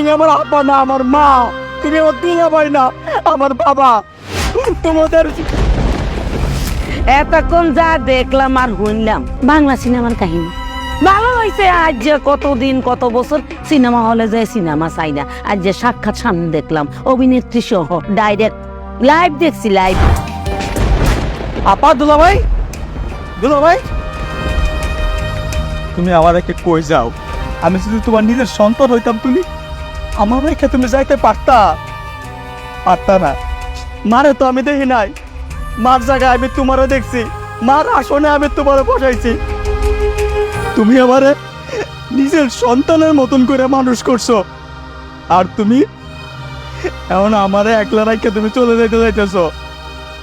তুমি আমার আপা না আমার মা। তুমি আমার ভাই না আমার বাবা। তোমাদের এতক্ষণ যা দেখলাম আর শুনলাম বাংলা সিনেমার কাহিনী। ভালো হয়েছে আজ যে কতদিন কত বছর সিনেমা হলে যায় সিনেমা চাই না। আজ যে সাক্ষাৎ সামনে দেখলাম অভিনেত্রী সহ ডাইরেক্ট লাইভ দেখছি লাইভ। আপা দুলা ভাই? দুলা ভাই? তুমি আমার একে কই যাও? আমি যদি তোমার নিজের সন্তান হইতাম তুমি আমার রেখে তুমি যাইতে পারতা? পারতা না। মারে তো আমি দেখি নাই। মার জায়গায় আমি তোমারও দেখছি। মার আসনে আমি তোমারও বসাইছি। তুমি আমারে নিজের সন্তানের মতন করে মানুষ করছ। আর তুমি এখন আমারে একলা রাখে তুমি চলে যাইতে যাইতেছো।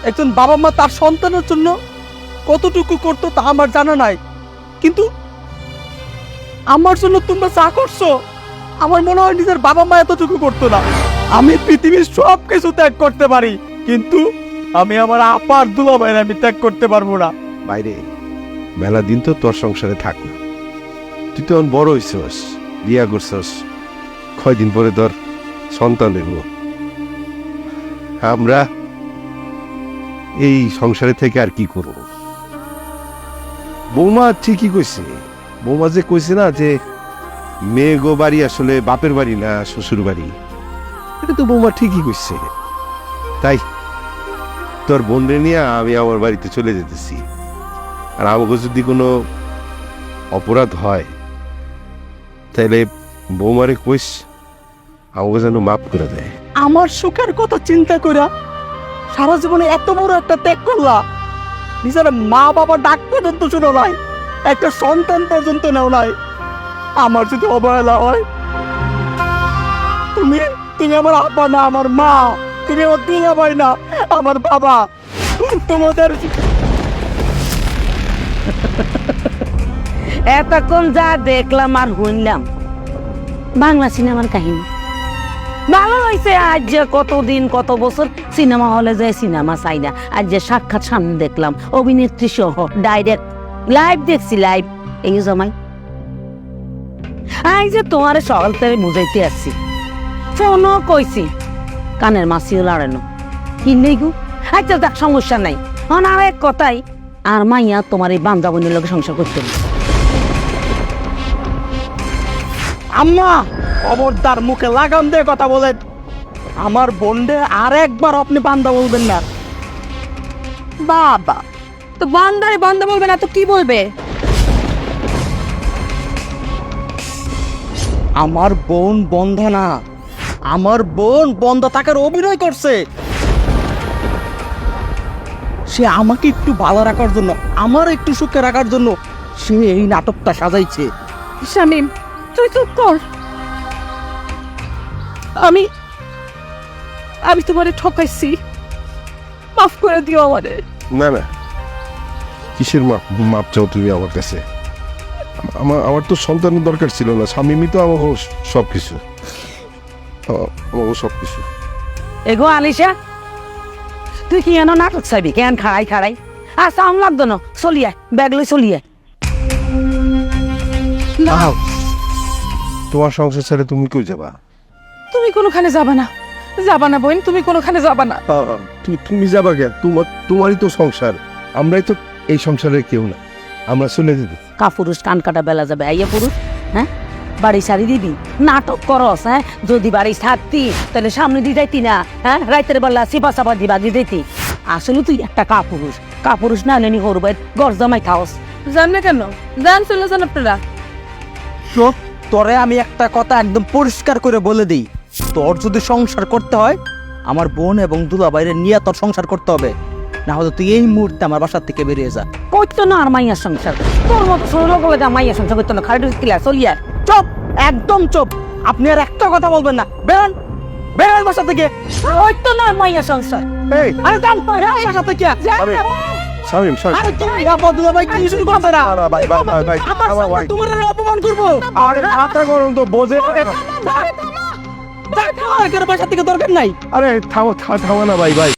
একজন বাবা মা তার সন্তানের জন্য কতটুকু করতো তা আমার জানা নাই। কিন্তু আমার জন্য তোমরা যা করছ আমার মনে হয় নিজের বাবা মা এতটুকু করতো না। আমি পৃথিবীর সব কিছু ত্যাগ করতে পারি, কিন্তু আমি আমার আপার দুলা দুলাভাইয়ের আমি ত্যাগ করতে পারব না। বাইরে, মেলা দিন তো তোর সংসারে থাক না। তুই তো এখন বড় হইছস, বিয়া করছস। কয়দিন পরে তোর সন্তান হইব। আমরা এই সংসারে থেকে আর কি করব? বৌমা ঠিকই কইছে, বৌমা যে কইছে না যে মেয়ে গো বাড়ি আসলে বাপের বাড়ি না শ্বশুর বাড়ি? এটা তো বৌমা ঠিকই কইছে। তাই, তোর বোনরে নিয়ে আমি আমার বাড়িতে চলে যেতেছি। আর আমাকে যদি কোনো অপরাধ হয় তাহলে বৌমারে কইস, আমাকে যেন মাফ করে দেয়। আমার সুখের কথা চিন্তা কইরা সারা জীবনে এত বড় একটা ত্যাগ করলা। নিজের মা বাবা ডাক পর্যন্ত শুনো নাই, একটা সন্তান পর্যন্ত নেও নাই। আমার যদি অবহেলা হয়, তুমি তুমি আমার আপা না, আমার মা। তুমি আমার দুলা ভাই না, আমার বাবা। তোমাদের এতক্ষণ যা দেখলাম আর শুনলাম, বাংলা সিনেমার কাহিনী। ভালো হয়েছে আজ যে কতদিন, কত বছর সিনেমা হলে যায় সিনেমা চাই না। আজ যে সাক্ষাৎ সামনে দেখলাম, অভিনেত্রী সহ ডাইরেক্ট, লাইভ দেখছি, লাইভ। এই যে জমাই। এই যে তোমার সকাল থেকে বুঝাইতে আসছি। ফোনও কইছি কানের মাসিও লাড়ানো। কি নেই গু? আচ্ছা দেখ সমস্যা নাই। হন আর এক কথাই আর মাইয়া তোমার এই বান্ধবনের লোক সংসার করতে আম্মা খবরদার মুখে লাগাম দিয়ে কথা বলেন। আমার বোনডে আর একবার আপনি বান্দা বলবেন না। বাবা তো বান্দারে বান্দা বলবে না তো কি বলবে? আমার বোন বন্ধ না আমার বোন বন্ধ থাকার অভিনয় করছে। সে আমাকে একটু ভালো রাখার জন্য আমার একটু সুখে রাখার জন্য সে এই নাটকটা সাজাইছে। শামিম তুই চুপ কর। আমি আমি তোমারে ঠকাইছি। মাফ করে দিও আমারে। না না। কিসের মাপ মাপ চাও তুমি আমার কাছে? আমার আমার তো সন্তানের দরকার ছিল না। স্বামীমি তো আমাকে সব কিছু। সব কিছু। এগো আলিশা তুই কি এনো নাটক চাবি কেন খাড়াই খাড়াই? আর সাউন্ড লাগতো না চলিয়ে ব্যাগ লই চলিয়ে। তোমার সংসার ছেড়ে তুমি কই যাবা? তুমি কোনোখানে যাবা না? যাবা না বোন তুমি কোনোখানে যাবা না? তুমি তুমি যাবা কে? তোমার তোমারই তো সংসার। আমরাই তো এই সংসারের কেউ না। আমরা চলে যেতে কা পুরুষ কান কাটা বেলা যাবে আইয়া পুরুষ হ্যাঁ? বাড়ি সারি দিবি? নাটক করস হ্যাঁ? যদি বাড়ি থাকতি তাহলে সামনে দিয়ে যাইতি না হ্যাঁ? রাইতের বেলা সিপা চাপা দিবা দিয়ে দিতি আসলে তুই একটা কাপুরুষ। কাপুরুষ না নেনি হরবাই গর জমাই খাওস। জান না কেন? জান চলে যান আপনারা। তো তোরে আমি একটা কথা একদম পরিষ্কার করে বলে দিই। তোর যদি সংসার করতে হয় আমার বোন এবং দুলা বাইরে নিয়ে তোর সংসার করতে হবে। না হলে তুই এই মুহূর্তে আমার বাসার থেকে বেরিয়ে যা। করতো না আর মাইয়ার সংসার? তোর মতো লোক মাইয়ার সংসার করতো না? খালি কিলা? চলিয়ে চুপ! একদম চুপ! আপনি আর একটা কথা বলবেন না। বেরোন! বেরোন বাসা থেকে। না আর মাইয়ার সংসার? এই! আরে কান বেরোন বাসা থেকে। আরে স্বামী স্বামী আরে তুমি আপা ভাই কি শুরু করছে? না না, ভাই, ভাই, ভাই, ভাই, আমার আমার ভাই। তোমার অপমান করব? আরে মাথা গরম তো বোঝে বাসা থেকে দরকার নাই। আরে থামো থা- থামো না ভাই ভাই।